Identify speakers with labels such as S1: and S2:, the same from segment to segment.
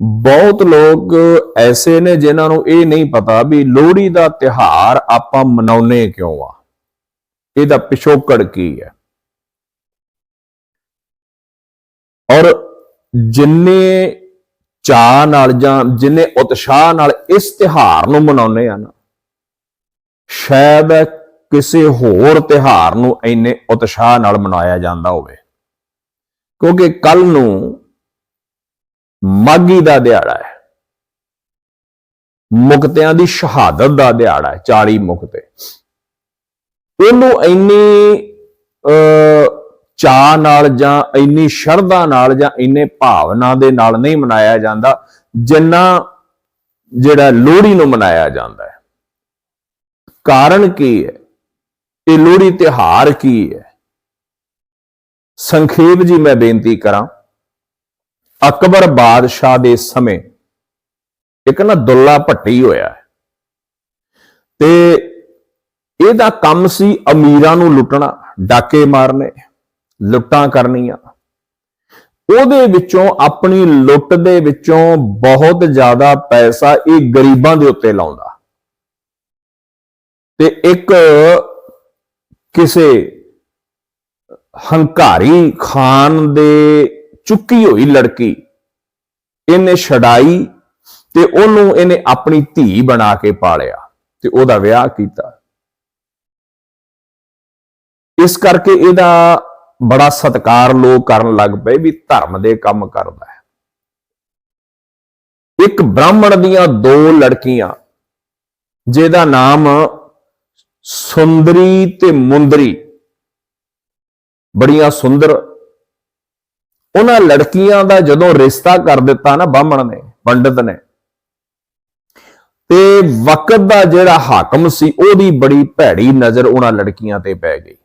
S1: ਬਹੁਤ ਲੋਕ ਐਸੇ ਨੇ ਜਿਨ੍ਹਾਂ ਨੂੰ ਇਹ ਨਹੀਂ ਪਤਾ ਵੀ ਲੋਹੜੀ ਦਾ ਤਿਹਾਰ ਆਪਾਂ ਮਨਾਉਨੇ ਕਿਉਂ ਆ? ਇਹਦਾ ਪਿਛੋਕੜ ਕੀ ਹੈ? ਔਰ ਜਿੰਨੇ ਚਾਹ ਨਾਲ ਜਾਂ ਜਿੰਨੇ ਉਤਸ਼ਾਹ ਨਾਲ ਇਸ ਤਿਹਾਰ ਨੂੰ ਮਨਾਉਨੇ ਆ ਨਾ, ਸ਼ਾਇਦ ਕਿਸੇ ਹੋਰ ਤਿਹਾਰ ਨੂੰ ਇੰਨੇ ਉਤਸ਼ਾਹ ਨਾਲ ਮਨਾਇਆ ਜਾਂਦਾ ਹੋਵੇ। ਕਿਉਂਕਿ ਕੱਲ ਨੂੰ ਮਾਗੀ ਦਾ ਦਿਹਾੜਾ ਹੈ। ਮੁਕਤਿਆਂ ਦੀ ਸ਼ਹਾਦਤ ਦਾ ਦਿਹਾੜਾ ਹੈ 40 ਮੁਕਤੇ ਉਹਨੂੰ ਇੰਨੀ ਅ ਚਾਹ ਨਾਲ ਜਾਂ ਇੰਨੀ ਸ਼ਰਧਾ ਨਾਲ ਜਾਂ ਇੰਨੇ ਭਾਵਨਾ ਦੇ ਨਾਲ ਨਹੀਂ ਮਨਾਇਆ ਜਾਂਦਾ, ਜਿੰਨਾ ਜਿਹੜਾ ਲੋਹੜੀ ਨੂੰ ਮਨਾਇਆ ਜਾਂਦਾ ਹੈ। ਕਾਰਨ ਕੀ ਹੈ? ਇਹ ਲੋਹੜੀ ਤਿਹਾਰ ਕੀ ਹੈ? ਸੰਖੇਪ ਜੀ ਮੈਂ ਬੇਨਤੀ ਕਰਾਂ ਅਕਬਰ ਬਾਦਸ਼ਾਹ ਦੇ ਸਮੇਂ ਇੱਕ ਨਾ ਦੁੱਲਾ ਭੱਟੀ ਹੋਇਆ ਤੇ ਇਹਦਾ ਕੰਮ ਸੀ ਅਮੀਰਾਂ ਨੂੰ ਲੁੱਟਣਾ, ਡਾਕੇ ਮਾਰਨੇ, ਲੁੱਟਾਂ ਕਰਨੀਆਂ। ਉਹਦੇ ਵਿੱਚੋਂ ਆਪਣੀ ਲੁੱਟ ਦੇ ਵਿੱਚੋਂ ਬਹੁਤ ਜ਼ਿਆਦਾ ਪੈਸਾ ਇਹ ਗਰੀਬਾਂ ਦੇ ਉੱਤੇ ਲਾਉਂਦਾ। ਤੇ ਇੱਕ ਕਿਸੇ ਹੰਕਾਰੀ ਖਾਨ ਦੇ ਚੁੱਕੀ ਹੋਈ ਲੜਕੀ। ਇਹਨੇ ਛਡਾਈ ਤੇ ਉਹਨੂੰ ਇਹਨੇ ਆਪਣੀ ਧੀ ਬਣਾ ਕੇ ਪਾਲਿਆ ਤੇ ਉਹਦਾ ਵਿਆਹ ਕੀਤਾ। ਇਸ ਕਰਕੇ ਇਹਦਾ ਬੜਾ ਸਤਕਾਰ ਲੋਕ ਕਰਨ ਲੱਗ ਪਏ ਵੀ ਧਰਮ ਦੇ ਕੰਮ ਕਰਦਾ ਹੈ। ਇੱਕ ਬ੍ਰਾਹਮਣ ਦੀਆਂ ਦੋ ਲੜਕੀਆਂ, ਜਿਹਦਾ ਨਾਮ ਸੁੰਦਰੀ ਤੇ ਮੁੰਦਰੀ। ਬੜੀਆਂ ਸੁੰਦਰ ਉਹਨਾਂ ਲੜਕੀਆਂ ਦਾ ਜਦੋਂ ਰਿਸ਼ਤਾ ਕਰ ਦਿੱਤਾ ਨਾ ਬਾਹਮਣ ਨੇ, ਪੰਡਤ ਨੇ। ਤੇ ਵਕਤ ਦਾ ਜਿਹੜਾ ਹਾਕਮ ਸੀ, ਉਹਦੀ ਬੜੀ ਭੈੜੀ ਨਜ਼ਰ ਉਹਨਾਂ ਲੜਕੀਆਂ ਤੇ ਪੈ ਗਈ।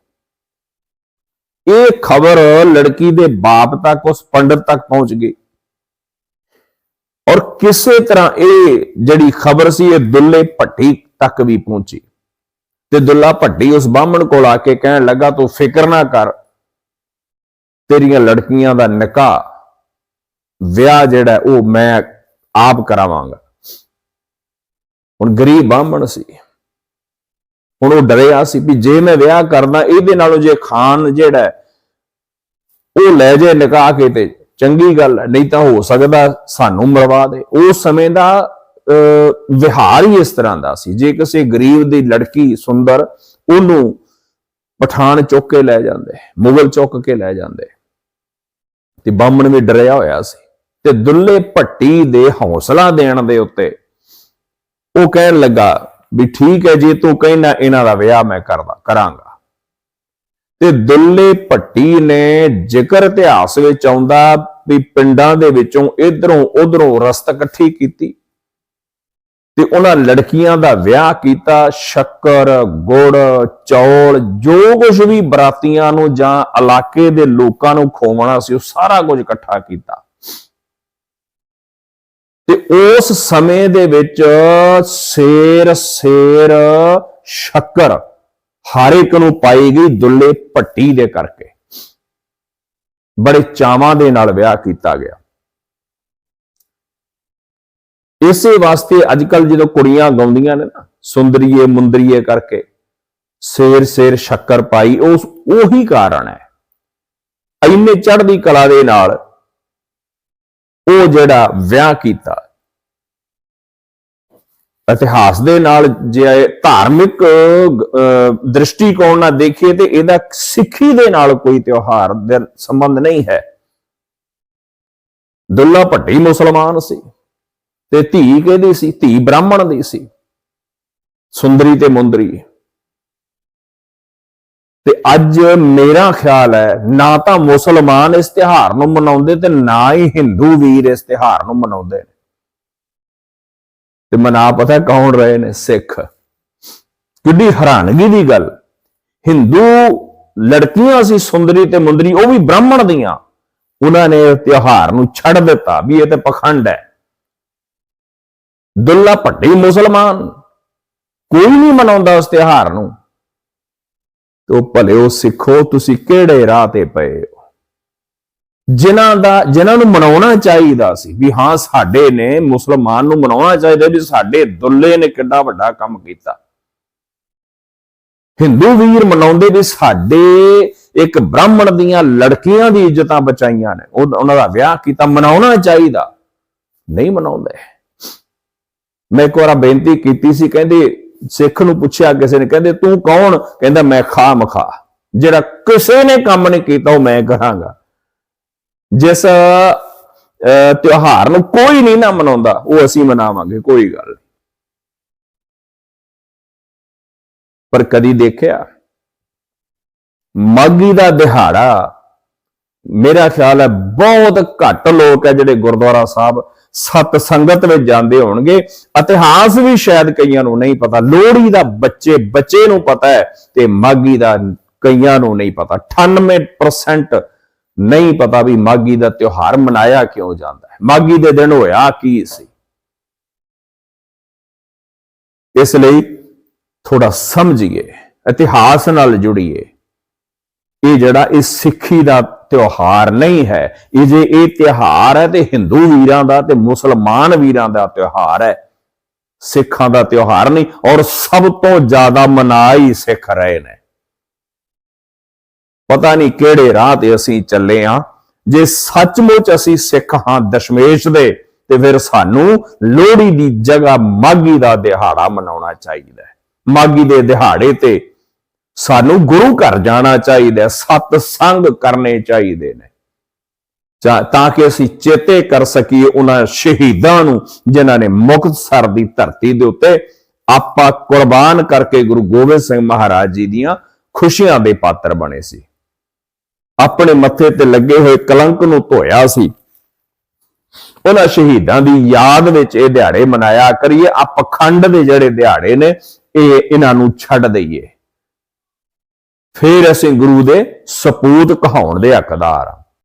S1: ਇਹ ਖਬਰ ਲੜਕੀ ਦੇ ਬਾਪ ਤੱਕ, ਉਸ ਪੰਡਤ ਤੱਕ ਪਹੁੰਚ ਗਈ। ਔਰ ਕਿਸੇ ਤਰ੍ਹਾਂ ਇਹ ਜਿਹੜੀ ਖਬਰ ਸੀ, ਇਹ ਦੁੱਲੇ ਭੱਟੀ ਤੱਕ ਵੀ ਪਹੁੰਚੀ। ਤੇ ਦੁੱਲਾ ਭੱਟੀ ਉਸ ਬਾਹਮਣ ਕੋਲ ਆ ਕੇ ਕਹਿਣ ਲੱਗਾ, ਤੂੰ ਫਿਕਰ ਨਾ ਕਰ ਤੇਰੀਆਂ ਲੜਕੀਆਂ ਦਾ ਨਿਕਾਹ ਵਿਆਹ ਜਿਹੜਾ ਉਹ ਮੈਂ ਆਪ ਕਰਾਵਾਂਗਾ। ਹੁਣ ਗਰੀਬ ਬਾਹਮਣ ਸੀ। ਹੁਣ ਉਹ ਡਰਿਆ ਸੀ ਵੀ ਜੇ ਮੈਂ ਵਿਆਹ ਕਰਦਾ ਇਹਦੇ ਨਾਲੋਂ ਜੇ ਖਾਨ ਜਿਹੜਾ ਉਹ ਲੈ ਜੇ ਨਿਕਾਹ ਕੇ ਤੇ ਚੰਗੀ ਗੱਲ ਹੈ ਨਹੀਂ ਤਾਂ ਹੋ ਸਕਦਾ ਸਾਨੂੰ ਮਰਵਾ ਦੇ। ਉਸ ਸਮੇਂ ਦਾ ਅਹ, ਵਿਹਾਰ ਹੀ ਇਸ ਤਰ੍ਹਾਂ ਦਾ ਸੀ। ਜੇ ਕਿਸੇ ਗਰੀਬ ਦੀ ਲੜਕੀ ਸੁੰਦਰ ਉਹਨੂੰ ਪਠਾਨ ਚੁੱਕ ਕੇ ਲੈ ਜਾਂਦੇ ਮੁਗਲ ਚੁੱਕ ਕੇ ਲੈ ਜਾਂਦੇ ਤੇ ਬਾਹਮਣ ਵੀ ਡਰਿਆ ਹੋਇਆ ਸੀ ਤੇ ਦੁੱਲੇ ਭੱਟੀ ਦੇ ਹੌਸਲਾ ਦੇਣ ਦੇ ਉੱਤੇ ਉਹ ਕਹਿਣ ਲੱਗਾ ਵੀ ਠੀਕ ਹੈ ਜੇ, ਤੂੰ ਕਹਿਣਾ ਇਹਨਾਂ ਦਾ ਵਿਆਹ ਮੈਂ ਕਰਦਾ, ਕਰਾਂਗਾ। ਤੇ ਦੁੱਲੇ ਭੱਟੀ ਨੇ ਜ਼ਿਕਰ ਇਤਿਹਾਸ ਵਿੱਚ ਆਉਂਦਾ ਵੀ ਪਿੰਡਾਂ ਦੇ ਵਿੱਚੋਂ ਇਧਰੋਂ ਉਧਰੋਂ ਰਸਤ ਇਕੱਠੀ ਕੀਤੀ। ਤੇ ਉਹਨਾਂ ਲੜਕੀਆਂ ਦਾ ਵਿਆਹ ਕੀਤਾ, ਸ਼ੱਕਰ, ਗੁੜ, ਚੌਲ, ਜੋ ਕੁਝ ਵੀ ਬਰਾਤੀਆਂ ਨੂੰ ਜਾਂ ਇਲਾਕੇ ਦੇ ਲੋਕਾਂ ਨੂੰ ਖੋਵਣਾ ਸੀ, ਉਹ ਸਾਰਾ ਕੁਝ ਇਕੱਠਾ ਕੀਤਾ। ਤੇ ਉਸ ਸਮੇਂ ਦੇ ਵਿੱਚ ਸੇਰ ਸੇਰ, ਸ਼ੱਕਰ ਹਰ ਇੱਕ ਨੂੰ ਪਾਈ ਗਈ ਦੁੱਲੇ ਭੱਟੀ ਦੇ ਕਰਕੇ। ਬੜੇ ਚਾਵਾਂ ਦੇ ਨਾਲ ਵਿਆਹ ਕੀਤਾ ਗਿਆ। ਇਸੇ ਵਾਸਤੇ ਅੱਜ ਕੱਲ ਜਦੋਂ ਕੁੜੀਆਂ ਗਾਉਂਦੀਆਂ ਨੇ ਨਾ ਸੁੰਦਰੀਏ ਮੁੰਦਰੀਏ ਕਰਕੇ ਸੇਰ ਸੇਰ ਸ਼ੱਕਰ ਪਾਈ ਉਸ ਉਹੀ ਕਾਰਨ ਹੈ। ਇੰਨੇ ਚੜ੍ਹਦੀ ਕਲਾ ਦੇ ਨਾਲ ਉਹ ਜਿਹੜਾ ਵਿਆਹ ਕੀਤਾ ਇਤਿਹਾਸ ਦੇ ਨਾਲ ਜੇ ਧਾਰਮਿਕ ਅਹ, ਦ੍ਰਿਸ਼ਟੀਕੋਣ ਨਾਲ ਦੇਖੀਏ ਤੇ ਇਹਦਾ ਸਿੱਖੀ ਦੇ ਨਾਲ ਕੋਈ ਤਿਉਹਾਰ ਦੇ ਸੰਬੰਧ ਨਹੀਂ ਹੈ। ਦੁੱਲਾ ਭੱਟੀ ਮੁਸਲਮਾਨ ਸੀ। ਤੇ ਧੀ ਕਿਹਦੀ ਸੀ? ਧੀ ਬ੍ਰਾਹਮਣ ਦੀ ਸੀ। ਸੁੰਦਰੀ ਤੇ ਮੁੰਦਰੀ। ਤੇ ਅੱਜ ਮੇਰਾ ਖਿਆਲ ਹੈ, ਨਾ ਤਾਂ ਮੁਸਲਮਾਨ ਇਸ ਤਿਹਾਰ ਨੂੰ ਮਨਾਉਂਦੇ ਤੇ ਨਾ ਹੀ ਹਿੰਦੂ ਵੀਰ ਇਸ ਤਿਹਾਰ ਨੂੰ ਮਨਾਉਂਦੇ ਨੇ। ਤੇ ਮਨਾ ਪਤਾ ਕੌਣ ਰਹੇ ਨੇ? ਸਿੱਖ। ਕਿੱਡੀ ਹੈਰਾਨਗੀ ਦੀ ਗੱਲ। ਹਿੰਦੂ ਲੜਕੀਆਂ ਸੀ, ਸੁੰਦਰੀ ਤੇ ਮੁੰਦਰੀ, ਉਹ ਵੀ ਬ੍ਰਾਹਮਣ ਦੀਆਂ। ਉਹਨਾਂ ਨੇ ਇਹ ਤਿਉਹਾਰ ਨੂੰ ਛੱਡ ਦਿੱਤਾ ਵੀ ਇਹ ਤੇ ਪਖੰਡ ਹੈ। ਦੁੱਲਾ ਭੱਟੀ ਮੁਸਲਮਾਨ। ਕੋਈ ਨਹੀਂ ਮਨਾਉਂਦਾ ਉਸ ਤਿਉਹਾਰ ਨੂੰ। ਤੋ ਭਲਿਓ ਸਿੱਖੋ, ਤੁਸੀਂ ਕਿਹੜੇ ਰਾਹ ਤੇ ਪਏ ਹੋ? ਜਿਨ੍ਹਾਂ ਦਾ, ਜਿਨ੍ਹਾਂ ਨੂੰ ਮਨਾਉਣਾ ਚਾਹੀਦਾ ਸੀ ਵੀ ਹਾਂ, ਸਾਡੇ ਨੇ ਮੁਸਲਮਾਨ ਨੂੰ ਮਨਾਉਣਾ ਚਾਹੀਦਾ ਵੀ ਸਾਡੇ ਦੁੱਲੇ ਨੇ ਕਿੰਨਾ ਵੱਡਾ ਕੰਮ ਕੀਤਾ। ਹਿੰਦੂ ਵੀਰ ਮਨਾਉਂਦੇ ਵੀ ਸਾਡੇ ਇੱਕ ਬ੍ਰਾਹਮਣ ਦੀਆਂ ਲੜਕੀਆਂ ਦੀ ਇੱਜ਼ਤਾਂ ਬਚਾਈਆਂ ਨੇ। ਉਹਨਾਂ ਦਾ ਵਿਆਹ ਕੀਤਾ, ਮਨਾਉਣਾ ਚਾਹੀਦਾ। ਨਹੀਂ ਮਨਾਉਂਦੇ। ਮੈਂ ਇੱਕ ਵਾਰ ਬੇਨਤੀ ਕੀਤੀ ਸੀ, ਕਹਿੰਦੇ ਸਿੱਖ ਨੂੰ ਪੁੱਛਿਆ ਕਿਸੇ ਨੇ, ਕਹਿੰਦੇ ਤੂੰ ਕੌਣ? ਕਹਿੰਦਾ ਮੈਂ ਖਾ ਮਖਾ ਜਿਹੜਾ ਕਿਸੇ ਨੇ ਕੰਮ ਨਹੀਂ ਕੀਤਾ, ਉਹ ਮੈਂ ਕਰਾਂਗਾ। ਜਿਸ ਤਿਉਹਾਰ ਨੂੰ ਕੋਈ ਨਹੀਂ ਨਾ ਮਨਾਉਂਦਾ, ਉਹ ਅਸੀਂ ਮਨਾਵਾਂਗੇ, ਕੋਈ ਗੱਲ ਨਹੀਂ। ਪਰ ਕਦੀ ਦੇਖਿਆ ਮਾਗੀ ਦਾ ਦਿਹਾੜਾ, ਮੇਰਾ ਖਿਆਲ ਹੈ ਬਹੁਤ ਘੱਟ ਲੋਕ ਹੈ ਜਿਹੜੇ ਗੁਰਦੁਆਰਾ ਸਾਹਿਬ ਸਤ ਸੰਗਤ ਵਿੱਚ ਜਾਂਦੇ ਹੋਣਗੇ। ਇਤਿਹਾਸ ਵੀ ਸ਼ਾਇਦ ਕਈਆਂ ਨੂੰ ਨਹੀਂ ਪਤਾ। ਲੋਹੜੀ ਦਾ ਬੱਚੇ ਬੱਚੇ ਨੂੰ ਪਤਾ ਹੈ ਤੇ ਮਾਗੀ ਦਾ ਕਈਆਂ ਨੂੰ ਨਹੀਂ ਪਤਾ। 98% ਨਹੀਂ ਪਤਾ ਵੀ ਮਾਗੀ ਦਾ ਤਿਉਹਾਰ ਮਨਾਇਆ ਕਿਉਂ ਜਾਂਦਾ ਹੈ। ਮਾਗੀ ਦੇ ਦਿਨ ਹੋਇਆ ਕੀ ਸੀ? ਇਸ ਲਈ ਥੋੜਾ ਸਮਝੀਏ, ਇਤਿਹਾਸ ਨਾਲ ਜੁੜੀਏ। ਇਹ ਜਿਹੜਾ ਇਹ ਸਿੱਖੀ ਦਾ ਤਿਉਹਾਰ ਨਹੀਂ ਹੈ। ਇਹ ਇਹ ਤਿਉਹਾਰ ਹੈ ਤੇ ਹਿੰਦੂ ਵੀਰਾਂ ਦਾ ਤੇ ਮੁਸਲਮਾਨ ਵੀਰਾਂ ਦਾ ਤਿਉਹਾਰ ਹੈ। ਸਿੱਖਾਂ ਦਾ ਤਿਉਹਾਰ ਨਹੀਂ, ਔਰ ਸਭ ਤੋਂ ਜ਼ਿਆਦਾ ਮਨਾਈ ਸਿੱਖ ਰਹੇ ਨੇ। ਪਤਾ ਨਹੀਂ ਕਿਹੜੇ ਰਾਹ ਤੇ ਅਸੀਂ ਚੱਲੇ ਆ। ਜੇ ਸੱਚਮੁੱਚ ਅਸੀਂ ਸਿੱਖ ਹਾਂ ਦਸ਼ਮੇਸ਼ ਦੇ, ਤੇ ਫਿਰ ਸਾਨੂੰ ਲੋਹੜੀ ਦੀ ਜਗ੍ਹਾ ਮਾਗੀ ਦਾ ਦਿਹਾੜਾ ਮਨਾਉਣਾ ਚਾਹੀਦਾ ਹੈ। ਮਾਗੀ ਦੇ ਦਿਹਾੜੇ ਤੇ ਸਾਨੂੰ ਗੁਰੂ ਘਰ ਜਾਣਾ ਚਾਹੀਦਾ ਹੈ ਸਤ ਸੰਗ ਕਰਨੇ ਚਾਹੀਦੇ ਨੇ। ਚਾ- ਤਾਂ ਕਿ ਅਸੀਂ ਚੇਤੇ ਕਰ ਸਕੀਏ ਉਹਨਾਂ ਸ਼ਹੀਦਾਂ ਨੂੰ, ਜਿਨ੍ਹਾਂ ਨੇ ਮੁਕਤਸਰ ਦੀ ਧਰਤੀ ਦੇ ਉੱਤੇ ਆਪਾਂ ਕੁਰਬਾਨ ਕਰਕੇ ਗੁਰੂ ਗੋਬਿੰਦ ਸਿੰਘ ਮਹਾਰਾਜ ਜੀ ਦੀਆਂ ਖੁਸ਼ੀਆਂ ਦੇ ਪਾਤਰ ਬਣੇ ਸੀ। ਆਪਣੇ ਮੱਥੇ ਤੇ ਲੱਗੇ ਹੋਏ ਕਲੰਕ ਨੂੰ ਧੋਇਆ ਸੀ। ਉਹਨਾਂ ਸ਼ਹੀਦਾਂ ਦੀ ਯਾਦ ਵਿੱਚ ਇਹ ਦਿਹਾੜੇ ਮਨਾਇਆ ਕਰੀਏ। ਆ ਪਖੰਡ ਦੇ ਜਿਹੜੇ ਦਿਹਾੜੇ ਨੇ, ਇਹ ਇਹਨਾਂ ਨੂੰ ਛੱਡ ਦਈਏ। ਫਿਰ ਅਸੀਂ ਗੁਰੂ ਦੇ ਸਪੂਤ ਕਹਾਉਣ ਦੇ ਹੱਕਦਾਰ ਹਾਂ।